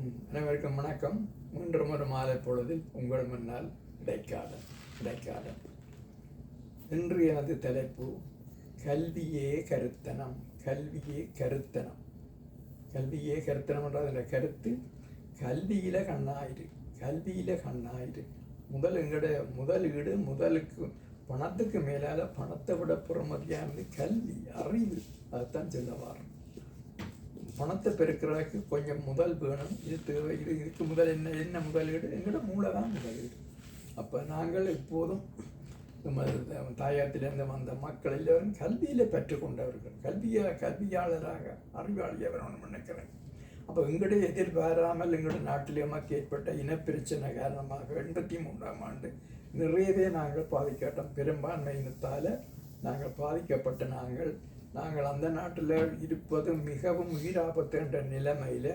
அனைவருக்கும் வணக்கம். மூன்று ஒரு மாலை பொழுதில் உங்கள் முன்னால் இடைக்காலம் இடைக்காலம். இன்று எனது தலைப்பு கல்வியே கருத்தனம் கல்வியே கருத்தனம். கல்வியே கருத்தனம் என்ற கருத்து கல்வியில் கண்ணாயிரு கல்வியில் கண்ணாயிரு. முதல் எங்களுடைய முதலீடு முதலுக்கு பணத்துக்கு மேலால் பணத்தை விட புறமதியானது கல்வி அறிவு. அதைத்தான் சொல்ல பணத்தை பெருக்கிறதுக்கு கொஞ்சம் முதல் வேணும். இது தேவை இது இதுக்கு முதல் என்ன என்ன முதலீடு எங்களோட மூளை தான் முதலீடு அப்போ நாங்கள் எப்போதும் தாயாத்திலேருந்து தாயத்திலிருந்து வந்த மக்கள் எல்லோரும் கல்வியில் பெற்றுக்கொண்டவர்கள். கல்வியை கல்வியாளராக அறிவாளியாக வரணும்னு நினைக்கிறேன். அப்போ எங்களுடைய எதிர்பாராமல் எங்களுடைய நாட்டிலே நமக்கு ஏற்பட்ட இனப்பிரச்சனை காரணமாக எண்பத்தி மூன்றாம் ஆண்டு நிறையவே நாங்கள் பாதிக்கப்பட்டோம். பெரும்பான்மை இனத்தால் நாங்கள் பாதிக்கப்பட்ட நாங்கள் நாங்கள் அந்த நாட்டில் இருப்பது மிகவும் உயிராபத்து என்ற நிலைமையில்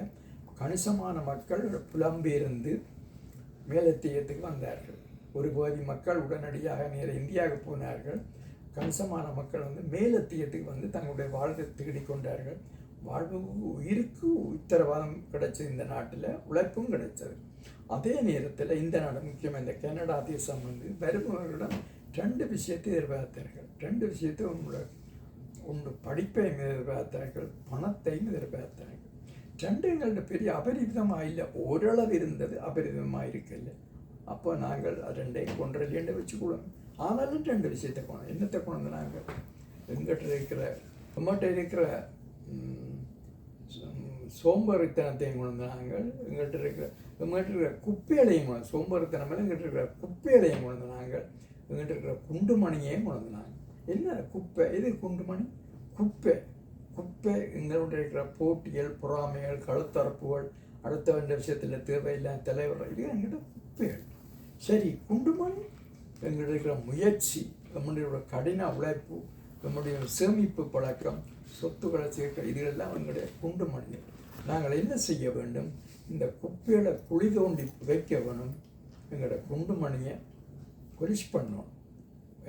கணிசமான மக்கள் புலம்பியிருந்து மேலத்தியத்துக்கு வந்தார்கள். ஒரு பகுதி மக்கள் உடனடியாக நேர இந்தியாவுக்கு போனார்கள். கணிசமான மக்கள் வந்து மேலத்தியத்துக்கு வந்து தங்களுடைய வாழ்வை தேடிக்கொண்டார்கள் வாழ்வு உயிருக்கு உத்தரவாதம் கிடைச்சது இந்த நாட்டில் உழைப்பும் கிடைச்சது. அதே நேரத்தில் இந்த நாடு முக்கியமாக இந்த கனடா தேசம் வந்து வருபவர்களிடம் ரெண்டு விஷயத்தை எதிர்பார்த்தார்கள். ரெண்டு விஷயத்தை உங்களோட ஒன்று படிப்பை எதிர்பார்த்தார்கள் பணத்தையும் எதிர்பார்த்தார்கள் ரெண்டு எங்கள்ட்ட பெரிய அபரிதமாக இல்லை ஓரளவு இருந்தது அபரிதமாக இருக்கல. அப்போ நாங்கள் ரெண்டையும் கொன்றலையண்டு வச்சுக்கூடணும் ஆனாலும் ரெண்டு விஷயத்தை கொண்டு என்னத்தை கொண்டு நாங்கள்? எங்கிட்ட இருக்கிற நம்மகிட்ட இருக்கிற சோம்பேறித்தனத்தையும் கொண்டு நாங்கள் எங்கள்கிட்ட இருக்கிற எங்கள்கிட்ட இருக்கிற குப்பையிலையும் கொண்டு சோம்பேறித்தனம் மேலே எங்கள்கிட்ட இருக்கிற குப்பையிலையும் கொண்டு நாங்கள் எங்கள்கிட்ட இருக்கிற குண்டு மணியையும் கொண்டு நாங்கள். என்ன குப்பை? இது குண்டுமணி குப்பை. குப்பை எங்களுடைய இருக்கிற போட்டிகள் பொறாமைகள் கழுத்தரப்புகள் அடுத்தவன்ற விஷயத்தில் தேவையில்லாத தலைவர். இது எங்கிட்ட குப்பைகள் சரி குண்டுமணி எங்களுடைய இருக்கிற முயற்சி நம்முடைய கடின உழைப்பு நம்முடைய சேமிப்பு பழக்கம் சொத்துக்களை சேர்க்க இதுகளெல்லாம் எங்களுடைய குண்டு குண்டுமணி நாங்கள் என்ன செய்ய வேண்டும்? இந்த குப்பைகளை குழி தோண்டி வைக்க வேணும். எங்களோட குண்டு மணியை கொலிஷ் பண்ணணும்.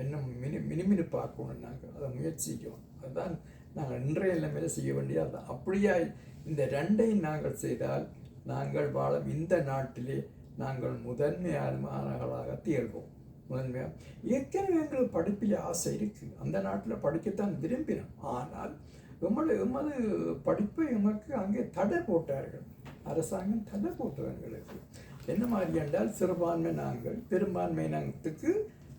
என்ன மினி மினுமினுப்பாக்கணும் நாங்கள் அதை முயற்சிக்கிறோம். அதுதான் நாங்கள் இன்றைய நிலைமையில செய்ய வேண்டியது தான் அப்படியாய் இந்த ரெண்டையும் நாங்கள் செய்தால் நாங்கள் வாழும் இந்த நாட்டிலே நாங்கள் முதன்மையானவர்களாக திகழ்வோம் முதன்மையாக ஏற்கனவே எங்களுக்கு படிப்பில் ஆசை இருக்குது அந்த நாட்டில் படிக்கத்தான் விரும்பினோம். ஆனால் எம்மது எமது படிப்பை எமக்கு அங்கே தடை போட்டார்கள். அரசாங்கம் தடை போட்டது எங்களுக்கு என்ன மாதிரி என்றால் சிறுபான்மை நாங்கள் பெரும்பான்மை இனத்துக்கு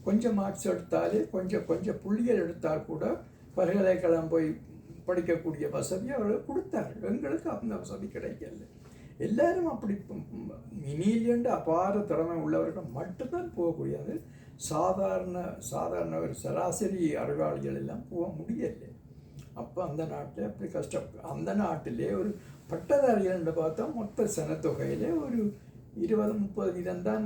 கொஞ்சம் மார்க்ஸ் எடுத்தாலே கொஞ்சம் கொஞ்சம் புள்ளிகள் எடுத்தால் கூட பல்கலைக்கழகம் போய் படிக்கக்கூடிய வசதி அவர்கள் கொடுத்தார்கள். எங்களுக்கு அந்த வசதி கிடைக்கல. எல்லாரும் அப்படி மினியிலேண்டு அபார திறமை உள்ளவர்கள் மட்டும்தான் போகக்கூடியது சாதாரண சாதாரண ஒரு சராசரி அறிவாளிகள் எல்லாம் போக முடியலை. அப்போ அந்த நாட்டில் அப்படி கஷ்டம் அந்த நாட்டிலே ஒரு பட்டதாரிகள் பார்த்தா மொத்த சனத்தொகையிலே ஒரு இருபது முப்பது வீதம் தான்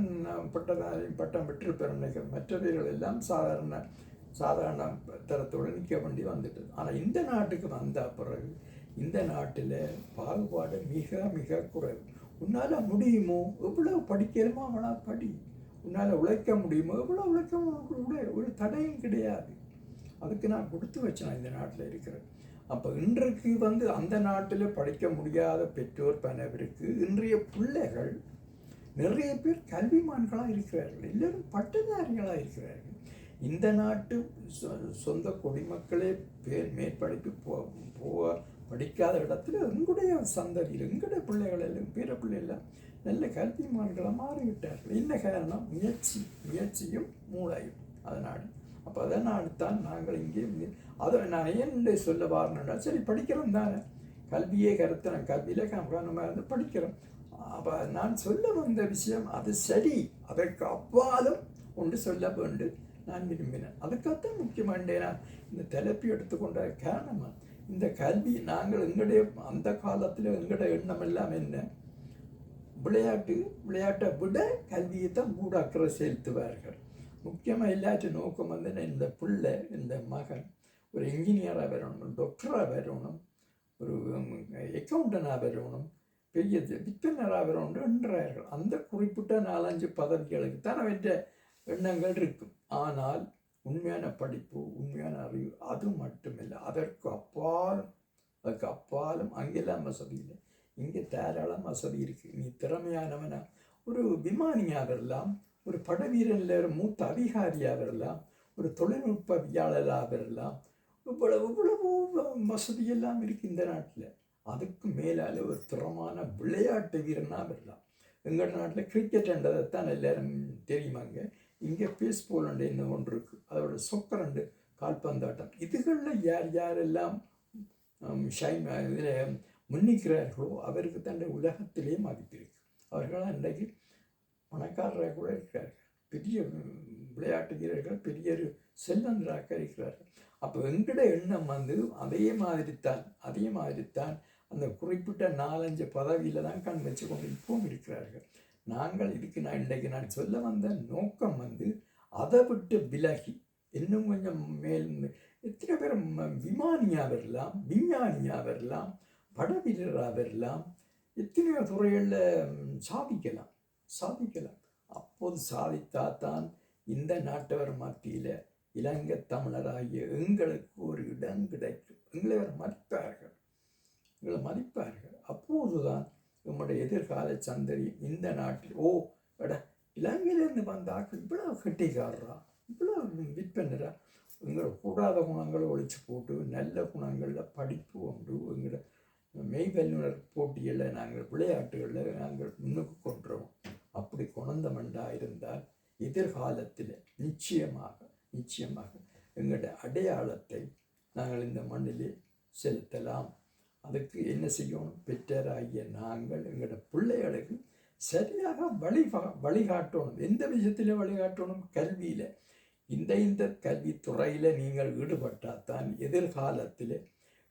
பட்டதாரி பட்டம் பெற்றிருப்பேன் நினைக்கிறேன். மற்றவர்கள் எல்லாம் சாதாரண சாதாரண தரத்தோடு நிற்க வேண்டி வந்துட்டது. ஆனால் இந்த நாட்டுக்கு வந்த பிறகு இந்த நாட்டில் பாகுபாடு மிக மிக குறைவு. உன்னால் முடியுமோ? எவ்வளோ படிக்கிறோமோ அவனால் படி. உன்னால் உழைக்க முடியுமோ? எவ்வளோ உழைக்க உடைய ஒரு தடையும் கிடையாது. அதுக்கு நான் கொடுத்து வச்சேன் இந்த நாட்டில் இருக்கிறேன் அப்போ இன்றைக்கு வந்து அந்த நாட்டில் படிக்க முடியாத பெற்றோர் பணவருக்கு இன்றைய பிள்ளைகள் நிறைய பேர் கல்விமான்களாக இருக்கிறார்கள். எல்லோரும் பட்டதாரிகளாக இருக்கிறார்கள். இந்த நாட்டு சொந்த குடிமக்களே பே மேற்படிப்பு போ போக படிக்காத இடத்துல எங்களுடைய சந்ததியில் எங்களுடைய பிள்ளைகள் எல்லாம் பேர பிள்ளைகள் நல்ல கல்விமான்களாக மாறிவிட்டார்கள். என்ன காரணம்? முயற்சி முயற்சியும் மூளையும். அதனால் அப்போ அதனால் தான் நாங்கள் இங்கே அதை நான் ஏன் சொல்ல வரணும்னா சரி படிக்கிறோம் தானே. கல்வியே கருத்து நான் கல்வியில் கவனமாக இருந்து படிக்கிறோம். அப்போ நான் சொல்ல வந்த விஷயம் அது சரி. அதற்கு அப்பாலும் ஒன்று சொல்ல வேண்டும். நான் விரும்பினேன். அதுக்காகத்தான் முக்கியமான நான் இந்த தெலப்பி எடுத்துக்கொண்ட காரணம் இந்த கல்வி நாங்கள் எங்களுடைய அந்த காலத்தில் எங்களுடைய எண்ணம் எல்லாம் என்ன? விளையாட்டு விளையாட்டை விட கல்வியை தான் கூட அக்கறை செலுத்துவார்கள் முக்கியமாக எல்லாற்ற நோக்கம் வந்து இந்த பிள்ளை இந்த மகன் ஒரு இன்ஜினியராக வரணும் டாக்டராக வரணும் ஒரு அக்கௌண்டனாக வரணும் பெய்யது. விற்பனராக வரணும் என்றார்கள் அந்த குறிப்பிட்ட நாலஞ்சு பதவிகளுக்கு தான் அவற்ற எண்ணங்கள் இருக்கும். ஆனால் உண்மையான படிப்பு உண்மையான அறிவு அது மட்டுமில்லை. அதற்கு அப்பாலும் அதுக்கு அப்பாலும் அங்கெல்லாம் வசதி இல்லை. இங்கே தாராளம் வசதி இருக்குது நீ திறமையானவனா. ஒரு விமானியாக வரலாம் ஒரு படவீரனில் மூத்த அதிகாரியாக வரலாம் ஒரு தொழில்நுட்பவியாளராக வரலாம் இவ்வளவு இவ்வளவு வசதியெல்லாம் இருக்குது இந்த நாட்டில். அதுக்கு மேலால் ஒரு திறமான விளையாட்டு வீரனாக வரலாம். எங்கள் நாட்டில் கிரிக்கெட்ன்றதை தான் எல்லாரும் தெரியுமாங்க? இங்கே பேஸ்பால் என்ன ஒன்று இருக்குது அதோட சொக்கரண்டு கால்பந்தாட்டம் இதுகளில் யார் யாரெல்லாம் ஷைன் இதில் முன்னிக்கிறார்களோ அவருக்கு தன்னுடைய உலகத்திலே மதிப்பு இருக்குது அவர்கள் இன்றைக்கு பணக்காரராக கூட இருக்கிறார்கள். பெரிய விளையாட்டு வீரர்கள் பெரிய ஒரு செல்வந்தராக இருக்கிறார்கள். அப்போ எங்கட எண்ணம் வந்து அதே மாதிரி தான் அதே மாதிரி தான் அந்த குறிப்பிட்ட நாலஞ்சு பதவியில் தான் கண் வச்சு கொண்டு இப்பவும் இருக்கிறார்கள். நாங்கள் இதுக்கு நான் இன்றைக்கு நான் சொல்ல வந்த நோக்கம் வந்து அதை விட்டு விலகி இன்னும் கொஞ்சம் மேல் எத்தனை பேர் விமானியாக வரலாம் விஞ்ஞானியாக வரலாம் படவீரராக வரலாம் எத்தனையோ துறைகளில் சாதிக்கலாம் சாதிக்கலாம். அப்போது சாதித்தாதான் இந்த நாட்டவர் மத்தியில் இலங்கை தமிழராகிய எங்களுக்கு ஒரு இடம் கிடைக்கும். எங்களை அவர் உங்களை எங்களை மதிப்பார்கள். அப்போதுதான் உங்களுடைய எதிர்கால சந்தரி இந்த நாட்டில் ஓ எட இலங்கையிலேருந்து வந்தாக்கள் இவ்வளோ கட்டிக்காரரா இவ்வளோ விற்பனரா. எங்களை கூடாத குணங்களை ஒழிச்சு போட்டு நல்ல குணங்களில் படிப்பு உண்டு. எங்களோட மெய்வல்லுனர் போட்டிகளில் நாங்கள் விளையாட்டுகளில் நாங்கள் முன்னுக்கு கொண்டுறோம் அப்படி குணந்தமண்டா இருந்தால் எதிர்காலத்தில் நிச்சயமாக நிச்சயமாக எங்களுடைய அடையாளத்தை நாங்கள் இந்த மண்ணிலே செலுத்தலாம் அதுக்கு என்ன செய்யணும் பெற்றராகிய நாங்கள் எங்களோட பிள்ளைகளுக்கு சரியாக வழி வழிகாட்டணும். எந்த விஷயத்தில் வழிகாட்டணும்? கல்வியில். இந்த இந்த கல்வித்துறையில் நீங்கள் ஈடுபட்டால் தான் எதிர்காலத்தில்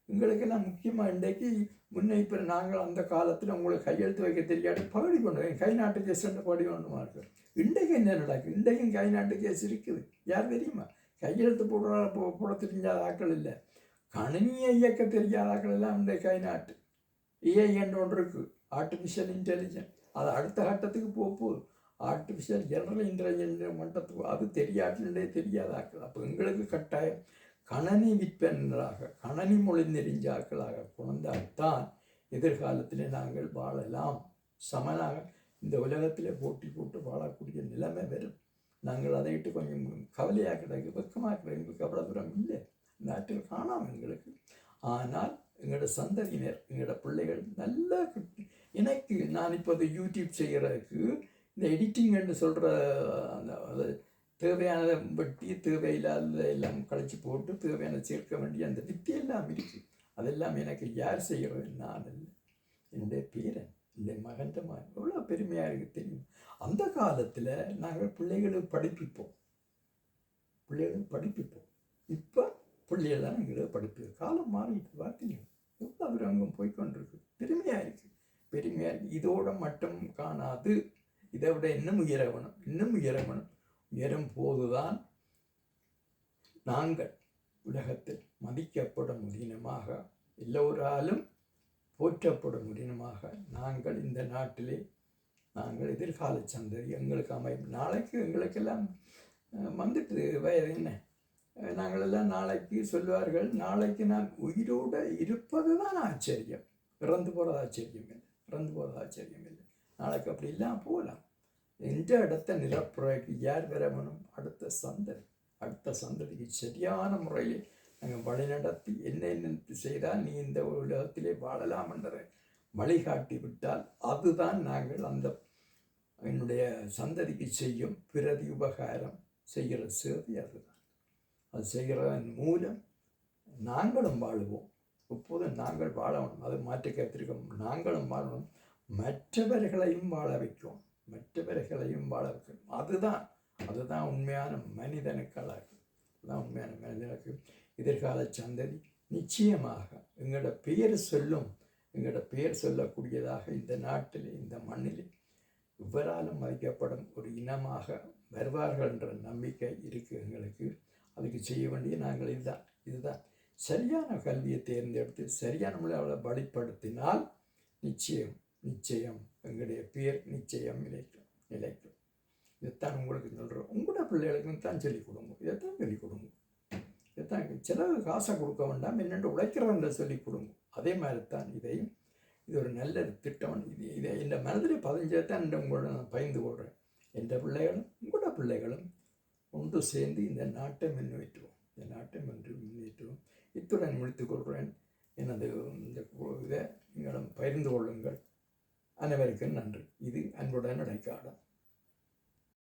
உங்களுக்கு நான் முக்கியமாக இன்றைக்கு முன்னே இப்போ நாங்கள் அந்த காலத்தில் உங்களுக்கு கையெழுத்து வைக்க தெரியாது. பகுதி கொண்டு கை நாட்டு கேஸ் பகுதி கொண்டு இருக்கு இன்றைக்கு என்ன நடக்குது இன்றைக்கும் கை நாட்டு கேஸ் இருக்குது. யார் தெரியுமா? கையெழுத்து போடுற போட தெரிஞ்சாத ஆக்கள் இல்லை. கணினியை இயக்க தெரியாத ஆக்கள் எல்லாம் இந்த கை நாட்டு. ஏஐ என்ற ஒன்று இருக்குது ஆர்டிஃபிஷியல் இன்டெலிஜென்ஸ் அது அடுத்த கட்டத்துக்கு போக போகுது ஆர்டிஃபிஷியல் ஜெனரல் இன்டெலிஜென்ஸ் மட்டத்துக்கு அது தெரியாட்டிலே தெரியாதாக்கள். அப்போ எங்களுக்கு கட்டாயம் கணனி விற்பனராக கணனி மொழி நெறிஞ்சாக்களாக குழந்தால்தான் எதிர்காலத்திலே நாங்கள் வாழலாம். சமனாக இந்த உலகத்தில் போட்டி போட்டு வாழக்கூடிய நிலைமை வரும். நாங்கள் அதை கொஞ்சம் கவலையாக கிடக்கு வெக்கமாக கிடக்கு. எங்களுக்கு அவ்வளோ தூரம் இல்லை. நாட்டில் காணாமல் எங்களுக்கு. ஆனால் எங்களோட சந்ததியினர் எங்களோட பிள்ளைகள் நல்லா நான் இப்போ இந்த யூடியூப் செய்கிறதுக்கு இந்த எடிட்டிங்னு சொல்கிற அந்த அது தேவையானதை வெட்டி தேவையில்லாத எல்லாம் கழிச்சு போட்டு தேவையான சேர்க்க வேண்டிய அந்த வித்தியெல்லாம் இருக்குது அதெல்லாம் எனக்கு யார் செய்கிறது நான் இல்லை. என்னுடைய பேரன் இல்லை மகன் மகன் எவ்வளோ பெருமையாக இருக்குது தெரியும்? அந்த காலத்தில் நாங்கள் பிள்ளைகளுக்கு படிப்பிப்போம். பிள்ளைகளுக்கு படிப்பிப்போம். இப்போ பிள்ளைகள் தான் எங்களுக்கு படிப்பு. காலம் மாறிட்டு பார்த்தீங்க எவ்வளோ அவர் அங்கே போய்கொண்டிருக்கு பெருமையாக இருக்குது பெருமையாக இருக்குது இதோட மட்டும் காணாது. இதை விட இன்னும் உயரவணும் இன்னும் உயரவணும் உயரும் போதுதான் நாங்கள் உலகத்தில் மதிக்கப்படும் உதினமாக எல்லோராலும் போற்றப்படும் உதினமாக நாங்கள் இந்த நாட்டிலே நாங்கள் எதிர்கால சந்ததி எங்களுக்கு அமையும். நாளைக்கு எங்களுக்கெல்லாம் வந்துட்டு வயது என்ன? நாங்களெல்லாம் நாளைக்கு சொல்வார்கள் நாளைக்கு நான் உயிரோடு இருப்பது தான் ஆச்சரியம் இறந்து போகிறது ஆச்சரியம் இல்லை இறந்து போகிறது ஆச்சரியம் இல்லை. நாளைக்கு அப்படி இல்லாமல் போகலாம். எந்த இடத்த நிரப்புறதுக்கு யார் வர அடுத்த சந்ததி. அடுத்த சந்ததிக்கு சரியான முறையில் நாங்கள் வழிநடத்தி என்ன என்ன செய்தால் நீ இந்த உலகத்திலே வாழலாம் என்றதை வழிகாட்டி விட்டால் அதுதான் நாங்கள் அந்த என்னுடைய சந்ததிக்கு செய்யும் பிரதி உபகாரம். செய்கிற சேவை அதுதான். அது செய்கிறதன் மூலம் நாங்களும் வாழுவோம். எப்போதும் நாங்கள் வாழணும் அது மாற்றி கருத்திருக்கோம் நாங்களும் வாழணும். மற்றவர்களையும் வாழ வைக்கும். மற்றவர்களையும் வாழ வைக்கணும் அதுதான் அதுதான் உண்மையான மனிதனுக்கு அழகு. அதுதான் உண்மையான மனிதனுக்கு எதிர்கால சந்ததி. நிச்சயமாக எங்களோட பெயர் சொல்லும் எங்களோட பெயர் சொல்லக்கூடியதாக இந்த நாட்டில் இந்த மண்ணில் இவராலும் மதிக்கப்படும் ஒரு இனமாக வருவார்கள் என்ற நம்பிக்கை இருக்குது எங்களுக்கு. அதுக்கு செய்ய வேண்டிய நாங்கள் இதுதான். இதுதான். சரியான கல்வியை தேர்ந்தெடுத்து சரியான அவளை வழிப்படுத்தினால் நிச்சயம் நிச்சயம் எங்களுடைய பேர் நிச்சயம் நிலைக்கும் நிலைக்கும். இதைத்தான் உங்களுக்கு சொல்கிறோம் உங்களோட பிள்ளைகளுக்கும் தான் சொல்லிக் கொடுங்க. இதைத்தான் சொல்லிக் கொடுங்க. இதைத்தான் செலவு காசை கொடுக்க வேண்டாம் என்னென்று உழைக்கிறவங்கள சொல்லிக் கொடுங்க. அதே மாதிரி தான் இதையும் இது ஒரு நல்ல திட்டம். இது இதை இந்த மனதில் பதிஞ்சதை தான் உங்களோட நான் பயந்து கொள்கிறேன் எந்த பிள்ளைகளும் உங்களோட பிள்ளைகளும் ஒன்று சேர்ந்து இந்த நாட்டை முன்னேற்றுவோம். இந்த நாட்டை முன்னேற்றுவோம். இத்துடன் முடித்துக்கொள்கிறேன் எனது இந்த இதை நீங்களும் பகிர்ந்து கொள்ளுங்கள். அனைவருக்கும் நன்றி. இது அன்புடன் இடைக்காலம்